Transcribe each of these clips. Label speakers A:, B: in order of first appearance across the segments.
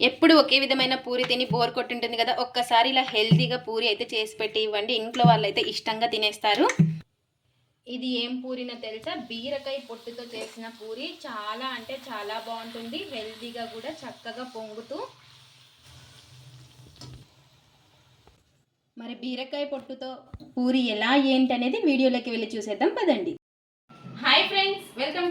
A: ఎప్పుడు ఒకే విధమైన పూరి తిని బోర్ కొట్టుంటుంది కదా ఒక్కసారి ఇలా హెల్తీగా పూరి అయితే చేసి పెట్టి ఇవ్వండి. ఇంట్లో వాళ్ళు అయితే ఇష్టంగా తినేస్తారు. ఇది ఏం పూరినో తెలుసా? బీరకాయ పొట్టుతో చేసిన పూరి. చాలా అంటే చాలా బాగుంటుంది. హెల్తీగా కూడా చక్కగా పొంగుతూ. మరి బీరకాయ పొట్టుతో పూరి ఎలా ఏంటి అనేది వీడియోలోకి వెళ్ళి చూసేద్దాం. పదండి.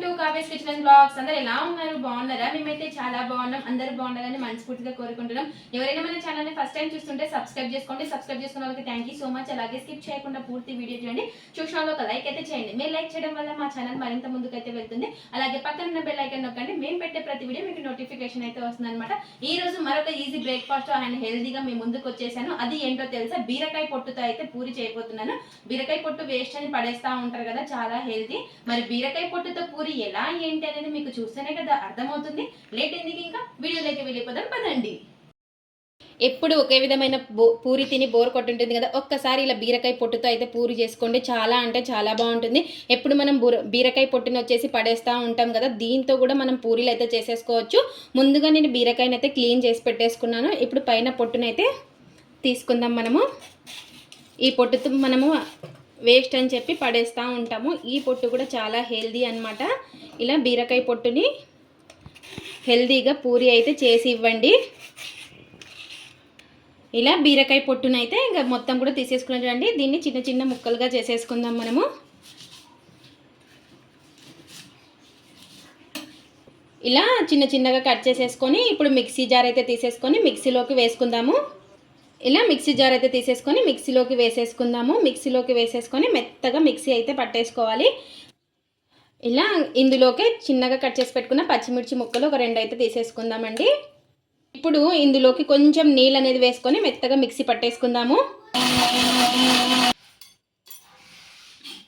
A: To Kavya's kitchen and blogs అందరు ఎలా ఉన్నారు? బాగున్నారా? మేమైతే చాలా బాగున్నాం. అందరూ బాగున్నారని మనస్ఫూర్తిగా కోరుకుంటున్నాం. ఎవరైనా మన ఛానల్ని ఫస్ట్ టైం చూస్తుంటే సబ్స్క్రైబ్ చేసుకోండి. సబ్స్క్రైబ్ చేసుకున్న వాళ్ళకి థ్యాంక్ యూ సో మచ్ అలాగే స్కిప్ చేయకుండా పూర్తి వీడియో చూడండి. చూసిన వాళ్ళు ఒక లైక్ అయితే చేయండి. మీరు లైక్ చేయడం వల్ల మా ఛానల్ మరింత ముందుకైతే వెళ్తుంది. అలాగే పక్కన ఉన్న బెల్ ఐకన్ నొక్కండి. మేము పెట్టే ప్రతి వీడియో మీకు నోటిఫికేషన్ అయితే వస్తుంది అనమాట ఈ రోజు మరొక ఈజీ బ్రేక్ఫాస్ట్ అండ్ హెల్దీగా మీ ముందుకు వచ్చేసాను. అది ఏంటో తెలుసా? బీరకాయ పొట్టుతో అయితే పూరి చేయబోతున్నాను. బీరకాయ పొట్టు వేస్ట్ అని పడేస్తా ఉంటారు కదా చాలా హెల్తీ మరి బీరకాయ పొట్టుతో పూరి ఎలా ఏంటి అనేది మీకు చూస్తేనే కదా అర్థమవుతుంది. లేట్ ఎందుకు ఇంకా? వీడియోలోకి వెళ్ళిపోదాం పదండి. ఎప్పుడు ఒకే విధమైన బో పూరి తిని బోర్ కొట్టుంటుంది కదా ఒక్కసారి ఇలా బీరకాయ పొట్టుతో అయితే పూరి చేసుకోండి. చాలా అంటే చాలా బాగుంటుంది. ఎప్పుడు మనం బీరకాయ పొట్టుని వచ్చేసి పడేస్తూ ఉంటాం కదా దీంతో కూడా మనం పూరీలు అయితే చేసేసుకోవచ్చు. ముందుగా నేను బీరకాయని అయితే క్లీన్ చేసి పెట్టేసుకున్నాను. ఇప్పుడు పైన పొట్టునైతే తీసుకుందాం మనము. ఈ పొట్టుతో మనము వేస్ట్ అని చెప్పి పడేస్తూ ఉంటాము. ఈ పొట్టు కూడా చాలా హెల్దీ అన్నమాట. ఇలా బీరకాయ పొట్టుని హెల్దీగా పూరి అయితే చేసి ఇవ్వండి. ఇలా బీరకాయ పొట్టునైతే ఇంకా మొత్తం కూడా తీసేసుకున్నాం చూడండి. దీన్ని చిన్న చిన్న ముక్కలుగా చేసేసుకుందాం మనము. ఇలా చిన్న చిన్నగా కట్ చేసేసుకొని ఇప్పుడు మిక్సీ జార్ అయితే తీసేసుకొని మిక్సీలోకి వేసుకుందాము. ఇలా మిక్సీ జార్ అయితే తీసేసుకొని మిక్సీలోకి వేసేసుకుందాము. మిక్సీలోకి వేసేసుకొని మెత్తగా మిక్సీ అయితే పట్టేసుకోవాలి. ఇలా ఇందులోకి చిన్నగా కట్ చేసి పెట్టుకున్న పచ్చిమిర్చి ముక్కలు ఒక రెండు అయితే తీసేసుకుందామండి. ఇప్పుడు ఇందులోకి కొంచెం నీళ్ళు అనేది వేసుకొని మెత్తగా మిక్సీ పట్టేసుకుందాము.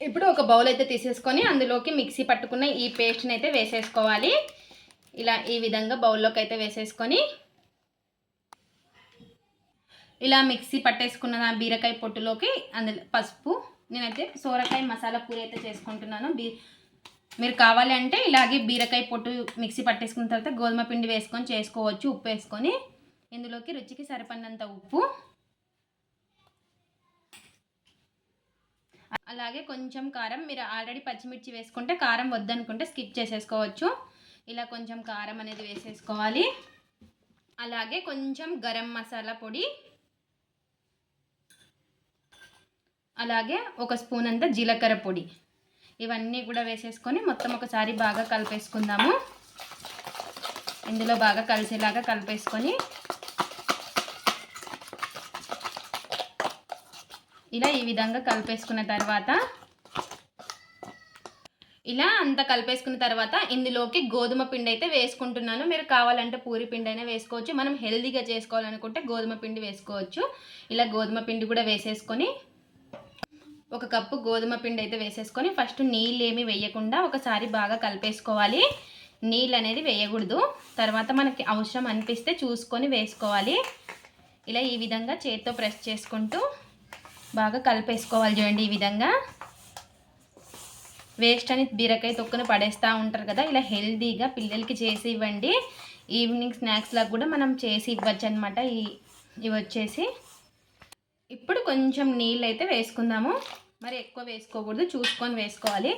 A: ఇప్పుడు ఒక బౌల్ అయితే తీసేసుకొని అందులోకి మిక్సీ పట్టుకున్న ఈ పేస్ట్ని అయితే వేసేసుకోవాలి. ఇలా ఈ విధంగా బౌల్లోకి అయితే వేసేసుకొని ఇలా మిక్సీ పట్టేసుకున్న బీరకాయ పొట్టులోకి అందులో పసుపు నేనైతే సోరకాయ మసాలా కూర అయితే చేసుకుంటున్నాను. బీ మీరు కావాలి అంటే ఇలాగే బీరకాయ పొట్టు మిక్సీ పట్టేసుకున్న తర్వాత గోధుమ పిండి వేసుకొని చేసుకోవచ్చు ఉప్పు వేసుకొని. ఇందులోకి రుచికి సరిపడినంత ఉప్పు. అలాగే కొంచెం కారం మీరు ఆల్రెడీ పచ్చిమిర్చి వేసుకుంటే కారం వద్దనుకుంటే స్కిప్ చేసేసుకోవచ్చు. ఇలా కొంచెం కారం అనేది వేసేసుకోవాలి. అలాగే కొంచెం గరం మసాలా పొడి అలాగే ఒక స్పూన్ అంతా జీలకర్ర పొడి. ఇవన్నీ కూడా వేసేసుకొని మొత్తం ఒకసారి బాగా కలిపేసుకుందాము. ఇందులో బాగా కలిసేలాగా కలిపేసుకొని ఇలా ఈ విధంగా కలిపేసుకున్న తర్వాత ఇలా అంతా కలిపేసుకున్న తర్వాత ఇందులోకి గోధుమ పిండి అయితే వేసుకుంటున్నాను. మీరు కావాలంటే పూరి పిండి అయినా వేసుకోవచ్చు. మనం హెల్దీగా చేసుకోవాలనుకుంటే గోధుమ పిండి వేసుకోవచ్చు. ఇలా గోధుమ పిండి కూడా వేసేసుకొని ఒక కప్పు గోధుమ పిండి అయితే వేసేసుకొని ఫస్ట్ నీళ్ళు ఏమి వేయకుండా ఒకసారి బాగా కలిపేసుకోవాలి. నీళ్ళు అనేది వేయకూడదు. తర్వాత మనకి అవసరం అనిపిస్తే చూసుకొని వేసుకోవాలి. ఇలా ఈ విధంగా చేతితో ప్రెస్ చేసుకుంటూ బాగా కలిపేసుకోవాలి చూడండి ఈ విధంగా. వేస్ట్ అని బీరకాయ తొక్కును పడేస్తూ ఉంటారు కదా ఇలా హెల్తీగా పిల్లలకి చేసి ఇవ్వండి. ఈవినింగ్ స్నాక్స్లా కూడా మనం చేసి ఇవ్వచ్చు అనమాట ఈ ఇవి వచ్చేసి ఇప్పుడు కొంచెం నీళ్ళు అయితే వేసుకుందాము. మరి ఎక్కువ వేసుకోకూడదు చూసుకొని వేసుకోవాలి.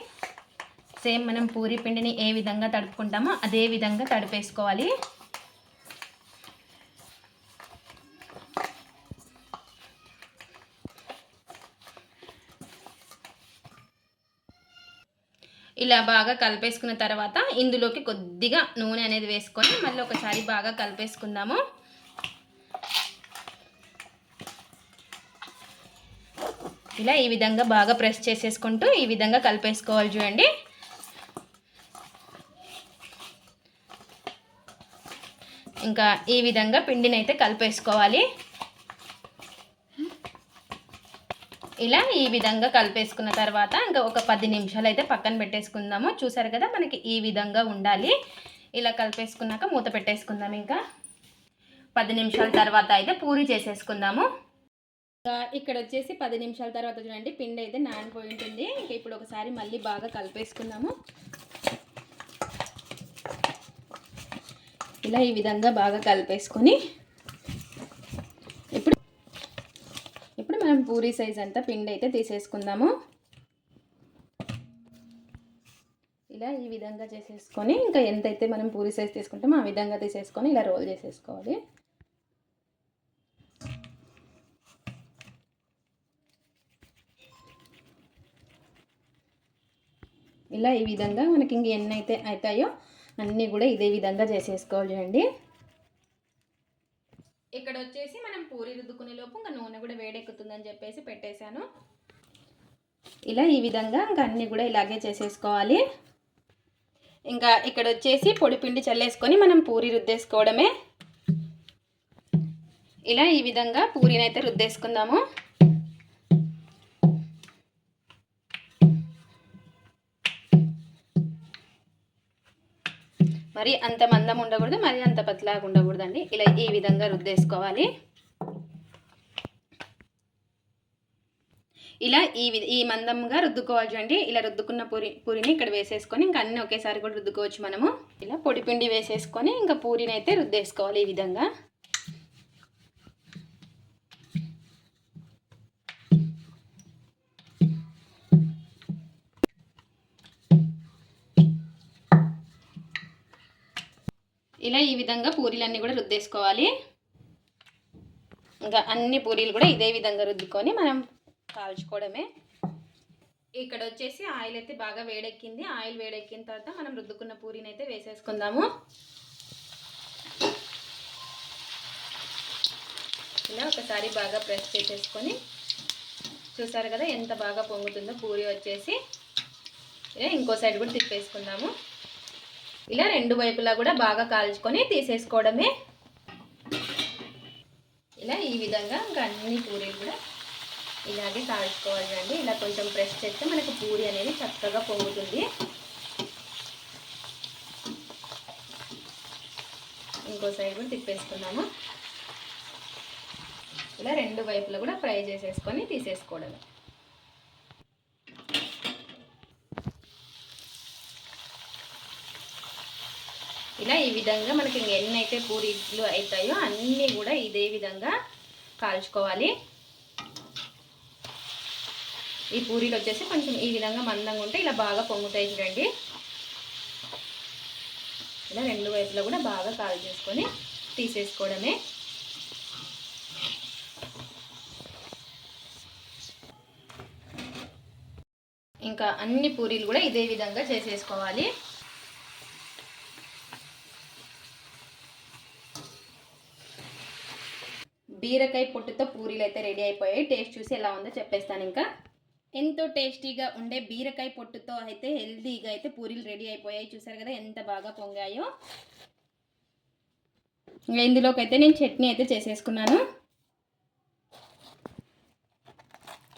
A: సేమ్ మనం పూరి పిండిని ఏ విధంగా తడుపుకుంటామో అదే విధంగా తడిపేసుకోవాలి. ఇలా బాగా కలిపేసుకున్న తర్వాత ఇందులోకి కొద్దిగా నూనె అనేది వేసుకొని మళ్ళీ ఒకసారి బాగా కలిపేసుకుందాము. ఇలా ఈ విధంగా బాగా ప్రెస్ చేసేసుకుంటూ ఈ విధంగా కలిపేసుకోవాలి చూడండి. ఇంకా ఈ విధంగా పిండిని అయితే కలిపేసుకోవాలి. ఇలా ఈ విధంగా కలిపేసుకున్న తర్వాత ఇంకా ఒక పది నిమిషాలు అయితే పక్కన పెట్టేసుకుందాము. చూసారు కదా మనకి ఈ విధంగా ఉండాలి. ఇలా కలిపేసుకున్నాక మూత పెట్టేసుకుందాం ఇంకా. పది నిమిషాల తర్వాత అయితే పూరి చేసేసుకుందాము. ఇక్కడ వచ్చేసి పది నిమిషాల తర్వాత చూడండి పిండి అయితే నానిపోయి ఉంటుంది ఇంకా ఇప్పుడు ఒకసారి మళ్ళీ బాగా కలిపేసుకుందాము. ఇలా ఈ విధంగా బాగా కలిపేసుకొని ఇప్పుడు ఇప్పుడు మనం పూరీ సైజ్ అంతా పిండి అయితే తీసేసుకుందాము. ఇలా ఈ విధంగా చేసేసుకొని ఇంకా ఎంతైతే మనం పూరీ సైజ్ తీసుకుంటామో ఆ విధంగా తీసేసుకొని ఇలా రోల్ చేసేసుకోవాలి. ఇలా ఈ విధంగా మనకి ఇంక ఎన్ని అయితే అవుతాయో అన్నీ కూడా ఇదే విధంగా చేసేసుకోవాలి చూడండి. ఇక్కడ వచ్చేసి మనం పూరి రుద్దుకునే లోపు ఇంకా నూనె కూడా వేడెక్కుతుందని చెప్పేసి పెట్టేశాను. ఇలా ఈ విధంగా ఇంకా అన్నీ కూడా ఇలాగే చేసేసుకోవాలి. ఇంకా ఇక్కడ వచ్చేసి పొడి పిండి చల్లేసుకొని మనం పూరి రుద్దేసుకోవడమే. ఇలా ఈ విధంగా పూరిని అయితే రుద్దేసుకుందాము. మరి అంత మందం ఉండకూడదు మరి అంత పతలాగా ఉండకూడదండి. ఇలా ఈ విధంగా రుద్దేసుకోవాలి. ఇలా ఈ వి- ఈ మందంగా రుద్దుకోవాలి చూడండి ఇలా రుద్దుకున్న పూరి పూరిని ఇక్కడ వేసేసుకొని ఇంకా అన్నీ ఒకేసారి కూడా రుద్దుకోవచ్చు మనము. ఇలా పొడి పిండి వేసేసుకొని ఇంకా పూరిని అయితే రుద్దేసుకోవాలి ఈ విధంగా. ఇలా ఈ విధంగా పూరీలన్నీ కూడా రుద్దేసుకోవాలి. ఇంకా అన్ని పూరీలు కూడా ఇదే విధంగా రుద్దుకొని మనం కాల్చుకోవడమే. ఇక్కడ వచ్చేసి ఆయిల్ అయితే బాగా వేడెక్కింది. ఆయిల్ వేడెక్కిన తర్వాత మనం రుద్దుకున్న పూరీని అయితే వేసేసుకుందాము. ఇలా ఒకసారి బాగా ప్రెస్ చేసేసుకొని చూసారు కదా ఎంత బాగా పొంగుతుందో పూరి వచ్చేసి. ఇలా ఇంకో సైడ్ కూడా తిప్పేసుకుందాము. ఇలా రెండు వైపులా కూడా బాగా కాల్చుకొని తీసేసుకోవడమే. ఇలా ఈ విధంగా ఇంకా అన్ని పూరీలు కూడా ఇలాగే కాల్చుకోవాలి అండి. ఇలా కొంచెం ప్రెస్ చేస్తే మనకు పూరి అనేది చక్కగా పొంగుతుంది. ఇంకో సైడ్ కూడా తిప్పేసుకున్నాము. ఇలా రెండు వైపులా కూడా ఫ్రై చేసేసుకొని తీసేసుకోవడమే. ఇలా ఈ విధంగా మనకి ఎన్నైతే ఎన్ని అయితే పూరీలు అవుతాయో అన్నీ కూడా ఇదే విధంగా కాల్చుకోవాలి. ఈ పూరీలు వచ్చేసి కొంచెం ఈ విధంగా మందంగా ఉంటే ఇలా బాగా పొంగుతాయి చూడండి. ఇలా రెండు వైపులా కూడా బాగా కాలు చేసుకొని తీసేసుకోవడమే. ఇంకా అన్ని పూరీలు కూడా ఇదే విధంగా చేసేసుకోవాలి. బీరకాయ పొట్టుతో పూరీలు అయితే రెడీ అయిపోయాయి. టేస్ట్ చూసి ఎలా ఉందో చెప్పేస్తాను ఇంకా. ఎంతో టేస్టీగా ఉండే బీరకాయ పొట్టుతో అయితే హెల్తీగా అయితే పూరీలు రెడీ అయిపోయాయి. చూసారు కదా ఎంత బాగా పొంగాయో. ఇంకా ఇందులోకి అయితే నేను చట్నీ అయితే చేసేసుకున్నాను.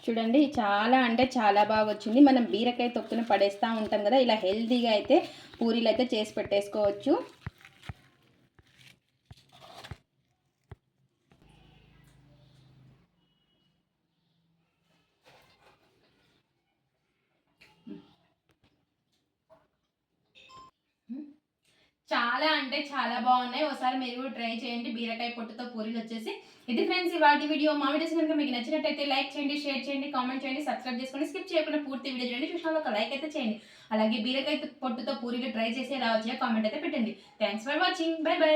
A: చూడండి చాలా అంటే చాలా బాగా వచ్చింది. మనం బీరకాయ తొక్కుని పడేస్తూ ఉంటాం కదా ఇలా హెల్తీగా అయితే పూరీలు అయితే చేసి పెట్టేసుకోవచ్చు. చాలా అంటే చాలా బాగున్నాయి. ఒకసారి మీరు కూడా ట్రై చేయండి. బీరకాయ పొట్టుతో పూరీలు వచ్చేసి. ఇది ఫ్రెండ్స్ ఇవాళ వీడియో మా వీడియోస్ కనుక మీకు నచ్చినట్టయితే లైక్ చేయండి షేర్ చేయండి కామెంట్ చేయండి సబ్స్క్రైబ్ చేసుకొని స్కిప్ చేయకుండా పూర్తి వీడియో చూడండి. చూసిన ఒక లైక్ అయితే చేయండి. అలాగే బీరకాయ పొట్టుతో పూరీలు ట్రై చేసి ఎలా వచ్చాయో కామెంట్ అయితే పెట్టండి. Thanks for watching bye bye